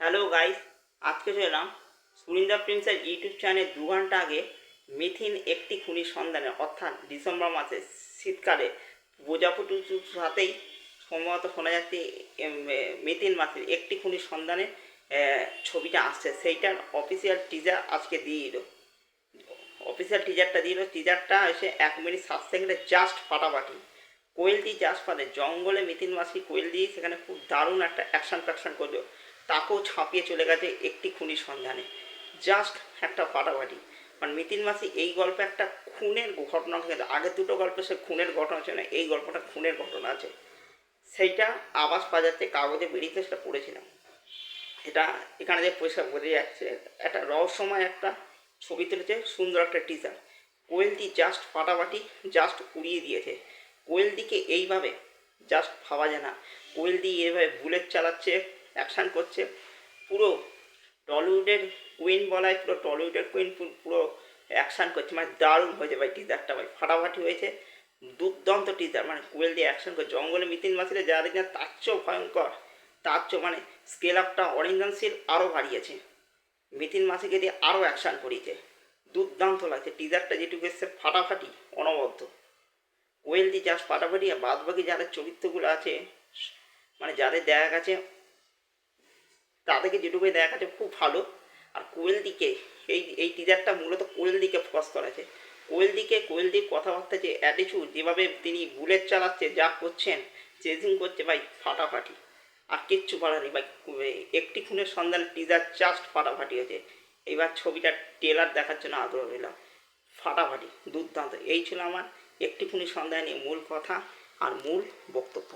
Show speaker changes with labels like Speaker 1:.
Speaker 1: Hello guys আজকে চলে এলাম সুরিন্দা প্রিন্সের ইউটিউব চ্যানেলে দু ঘণ্টা আগে মিথিন একটি খুনির সন্ধানে, অর্থাৎ ডিসেম্বর মাসে শীতকালে প্রজাপতির সাথেই সম্ভবত শোনা যাচ্ছে মিথিন মাসের একটি খুনির সন্ধানে ছবিটা আসছে। সেইটার অফিসিয়াল টিজার আজকে দিয়ে দিল। অফিসিয়াল টিজারটা দিয়ে দিল। টিজারটা এসে এক মিনিট সাত সেকেন্ডে জাস্ট ফাটাফাটি। কোয়েল দিয়ে জাস্ট ফাটে। জঙ্গলে মিথিন মাসি কোয়েল দিয়ে সেখানে খুব দারুণ একটা অ্যাকশন ফ্যাকশন করল। তাকেও ছাপিয়ে চলে গেছে একটি খুনির সন্ধানে। জাস্ট একটা ফাটাফাটি। মানে মিতিন মাসি এই গল্পে একটা খুনের ঘটনা কিন্তু আগের দুটো গল্পে সে খুনের ঘটনা ছিল না, এই গল্পটা খুনের ঘটনা আছে। সেইটা আবাস বাজারতে কাগজে বেরিয়েছে, সেটা পড়েছিলাম। এটা এখানে যে পয়সা বোঝা যাচ্ছে, একটা রহস্যময় একটা ছবি তুলেছে, সুন্দর একটা টিজার কোয়েলদি জাস্ট ফাটাফাটি, জাস্ট উড়িয়ে দিয়েছে। কোয়েলদিকে এইভাবে জাস্ট ভাবা যায় না। কোয়েলদি এইভাবে বুলেট চালাচ্ছে অ্যাকশান করছে। পুরো টলিউডের কুইন বলায় পুরো টলিউডের কুইন পুরো অ্যাকশান করছে। মানে দারুণ হয়েছে ভাই টিজারটা ভাই, ফাটাফাটি হয়েছে। দুর্দান্ত টিজার মানে কুয়েল দিয়ে অ্যাকশন করে জঙ্গলে মিতিন মাসিলে যা দেখি না তার চেয়েও ভয়ঙ্কর। তার চেয়েও মানে স্কেল আপটা অরিজিনাল আরও বাড়িয়েছে। মিতিন মাসিকে দিয়ে আরও অ্যাকশান করিয়েছে। দুর্দান্ত লাগছে। টিজারটা যেটুকু এসছে, ফাটাফাটি, অনবদ্য। কোয়েল দিয়ে জাস্ট ফাটাফাটি, আর বাদবাকি যাদের চরিত্রগুলো আছে মানে যাদের দেখা গেছে তাদেরকে যেটুকুই দেখা গেছে খুব ভালো। আর কোয়েল দিকে, এই এই টিজারটা মূলত কোয়েল দিকে ফোকাস করা আছে কোয়েল দিকে, কোয়েল দিক কথাবার্তা যে অ্যাটিচিউড যেভাবে তিনি বুলেট চালাচ্ছে যা করছেন চেজিং করছে, ভাই, ফাটাফাটি। আর কিচ্ছু বলার নেই, ভাই একটি খুনের সন্ধান টিজার জাস্ট ফাটাফাটি হয়েছে। এবার ছবিটা টেলার দেখার জন্য আগ্রহ রইলাম ফাটাফাটি, দুর্দান্ত। এই ছিল আমার একটি খুনের সন্ধান নিয়ে মূল কথা আর মূল বক্তব্য।